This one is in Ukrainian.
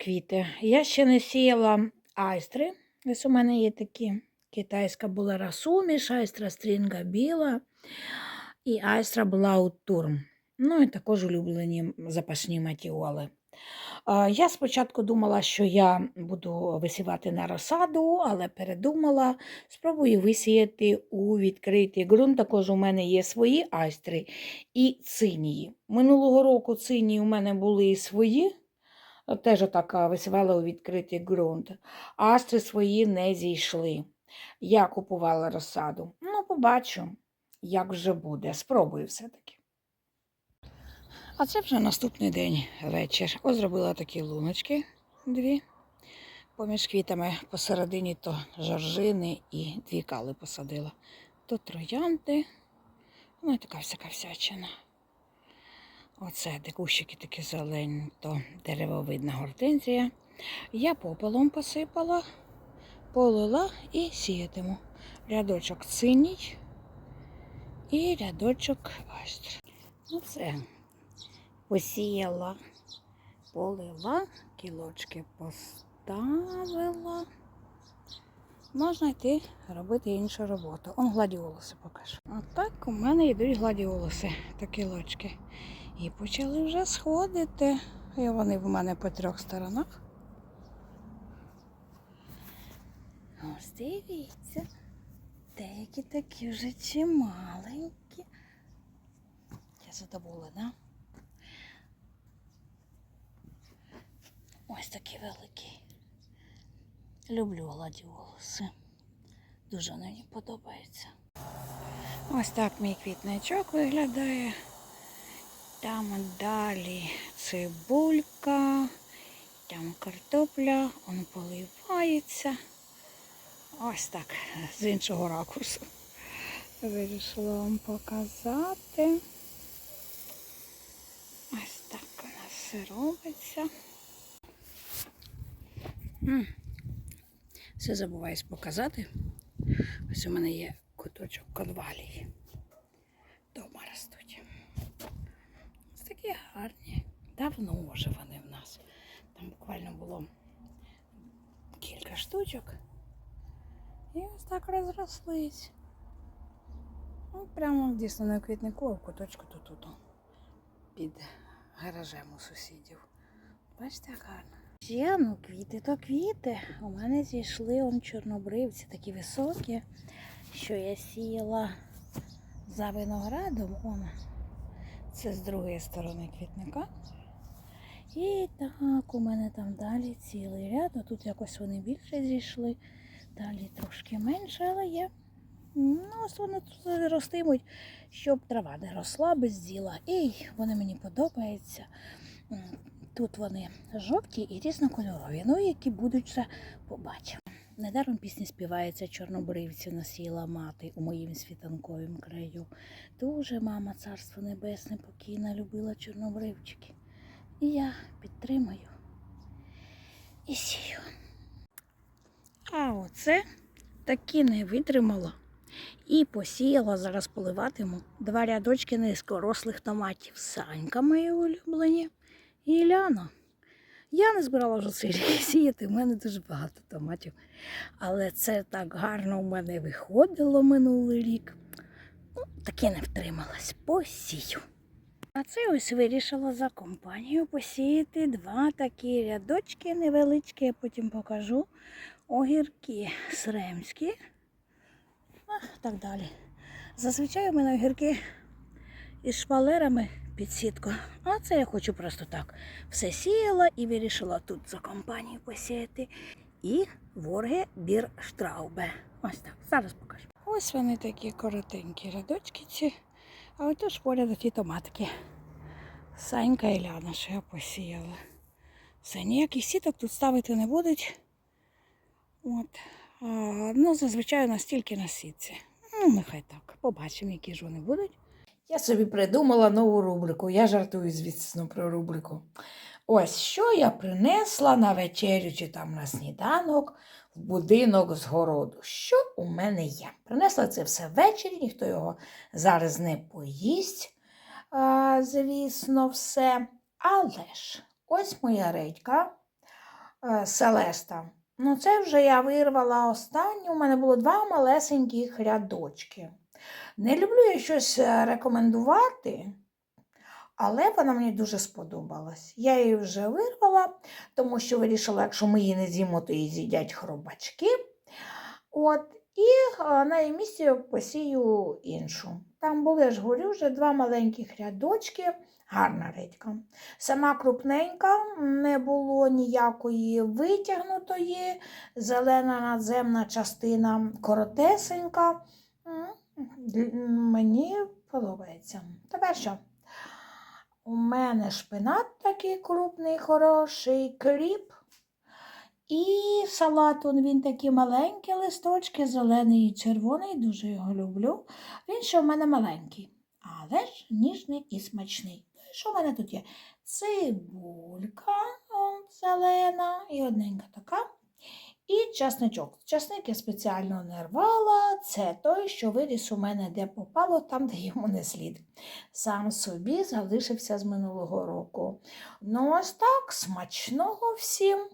квіти. Я ще не сіяла айстри. Ось у мене є такі. Китайська була расуміш, айстра стрінга біла і айстра була турм. Ну і також улюблені запашні матіоли. Я спочатку думала, що я буду висівати на розсаду, але передумала, спробую висіяти у відкритий ґрунт. Також у мене є свої айстри і цинії. Минулого року цинії у мене були і свої, теж так а, висівала у відкритий ґрунт. Астри свої не зійшли. Я купувала розсаду. Ну, побачу, як вже буде. Спробую все-таки. А це вже наступний день вечір. Ось зробила такі луночки дві. Поміж квітами посередині то жоржини і дві кали посадила. То троянди, ну і така всяка всячина. Оце де кущики такі зелені, то деревовидна гортензія. Я попелом посипала, полила і сіятиму. Рядочок синій і рядочок айстр. Ну посіяла, полила, кілочки поставила. Можна йти робити іншу роботу. Он гладіолуси покажу. Отак у мене йдуть гладіолуси та кілочки. І почали вже сходити. І вони в мене по трьох сторонах. Ось дивіться. Деякі такі вже чималенькі. Я задоволена. Ось такі великі. Люблю гладіолуси. Дуже мені подобається. Ось так мій квітничок виглядає. Там далі цибулька, там картопля, он поливається. Ось так, з іншого ракурсу. Вирішила вам показати. Ось так у нас все робиться. Все забуваюсь показати. Ось у мене є куточок конвалії. Дома ростуть. Такі гарні. Давно вже вони в нас. Там буквально було кілька штучок. І ось так розрослись. Ну, прямо дійсно на квітнику, а в куточку то тут під гаражем у сусідів. Бачите, гарно. Ще, ну, квіти то квіти. У мене зійшли он чорнобривці, такі високі, що я сіяла за виноградом. Он, це з другої сторони квітника. І так, у мене там далі цілий ряд, а тут якось вони більше зійшли. Далі трошки менше, але є. Ну, ось вони тут ростимуть, щоб трава не росла без діла. І вони мені подобаються. Тут вони жовті і різнокольорові. Ну, які будуть вже побачимо. Недаром пісні співається чорнобривці насіла мати у моїм світанковім краю. Дуже мама, царство небесне, покійна, любила чорнобривчики. І я підтримую і сію. А оце таки не витримала і посіяла, зараз поливатиму два рядочки низькорослих томатів. Санька мої улюблені і Ляна. Я не збирала вже цей сіяти, в мене дуже багато томатів. Але це так гарно у мене виходило минулий рік. Ну, таки не втрималась. Посію. А це ось вирішила за компанію посіяти два такі рядочки невеличкі, я потім покажу. Огірки сремські. А, так далі. Зазвичай у мене огірки із шпалерами під. А це я хочу просто так. Все сіяла і вирішила тут за компанію посіяти. І ворги бір штраубе. Ось так. Зараз покажу. Ось вони такі коротенькі рядочки ці. А отож поряд ті томатки. Санька і Ляна, що я посіяла. Все, ніяких сіток тут ставити не будуть. От. А, ну, зазвичай настільки на сітці. Ну, нехай так. Побачимо, які ж вони будуть. Я собі придумала нову рубрику. Я жартую, звісно, про рубрику. Ось що я принесла на вечерю чи там на сніданок в будинок з городу. Що у мене є? Принесла це все ввечері, ніхто його зараз не поїсть, а, звісно, все. Але ж ось моя редька, Селеста. Ну, це вже я вирвала останню. У мене було два малесеньких рядочки. Не люблю я щось е, рекомендувати, але вона мені дуже сподобалась. Я її вже вирвала, тому що вирішила, якщо ми її не з'їмо, то її з'їдять хробачки. От, і е, на її місці посію іншу. Там були, ж говорю, вже два маленьких рядочки, гарна редька. Сама крупненька, не було ніякої витягнутої, зелена надземна частина коротесенька. Мені подобається. Тепер що? У мене шпинат такий крупний, хороший, кріп. І салат, он, він такі маленькі листочки, зелений і червоний, дуже його люблю. Він ще в мене маленький, але ж ніжний і смачний. Ну, Що в мене тут є? Цибулька он, зелена і одненька така. І часничок. Часник я спеціально не рвала. Це той, що виріс у мене де попало, там, де йому не слід. Сам собі залишився з минулого року. Ну, ось так, смачного всім.